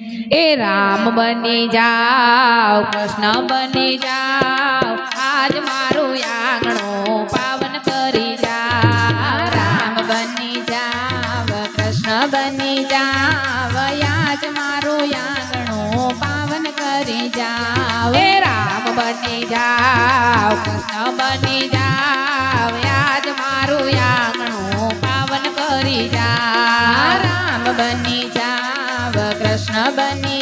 એ રામ બની જાઓ, કૃષ્ણ બની જાઓ, આજ મારું આંગણો પાવન કરી જાઓ. રામ બની જાવ કૃષ્ણ બની જાવ આજ મારું આંગણો પાવન કરી જાઓ. એ રામ બની જાઓ, કૃષ્ણ બની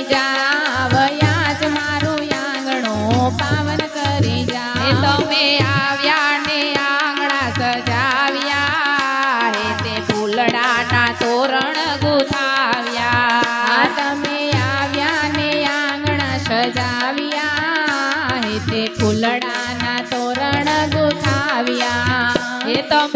જાવ આજ મારું આંગણું પાવન કરી જાઓ તમે આવ્યા ને આંગણા સજાવ્યા. હે તે ફૂલડાના તોરણ ગુથાવ્યા. તમે આવ્યા ને આંગણા સજાવ્યા. હે તે ફૂલડાના તોરણ ગુથાવ્યા. હે તમે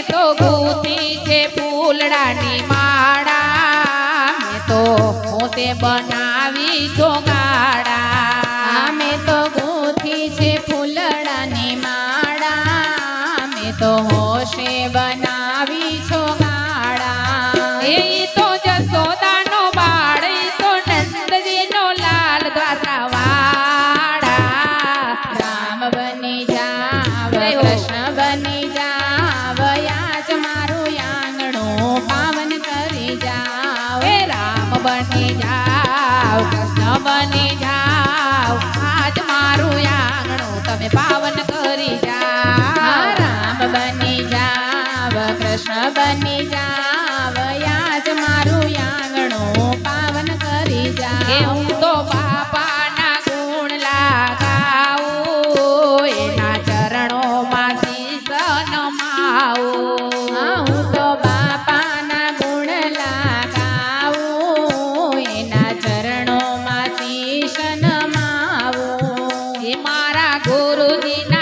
તો ભૂતી છે ફૂલડાની માળા. મેં તો પોતે બનાવી છોગાડા તમે પાવન કરી જા રામ બની જાવ, કૃષ્ણ બની જાવ, યાજ મારું આંગણું પાવન કરી જાવ. গুরুদিনা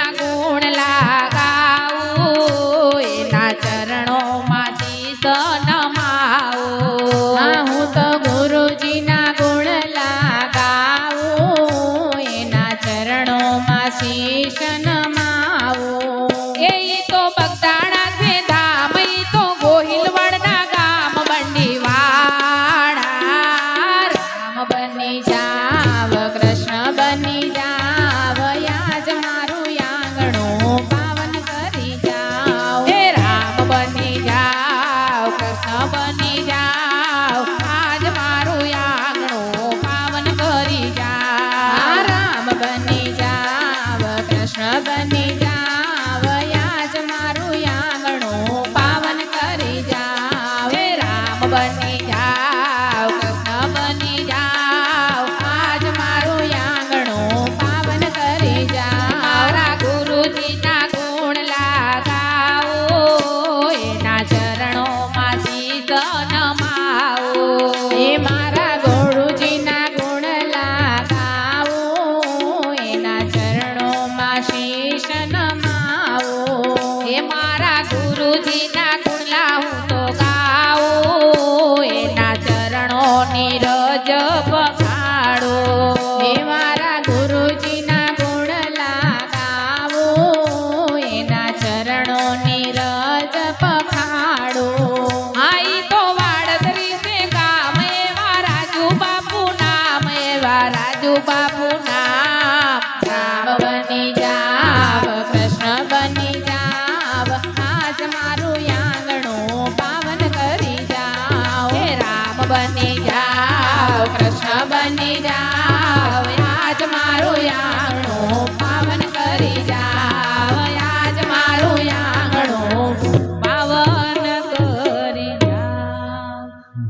રાજુ બાપુ નામ રામ બની જાવ, કૃષ્ણ બની જાવ, આજ મારું આંગણું પાવન કરી જાવ. હે રામ બની જાવ, કૃષ્ણ બની જાવ, આજ મારું આંગણું પાવન કરી જાવ. આજ મારું આંગણું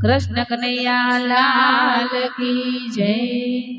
કૃષ્ણ કનૈયા લાલ કી જય.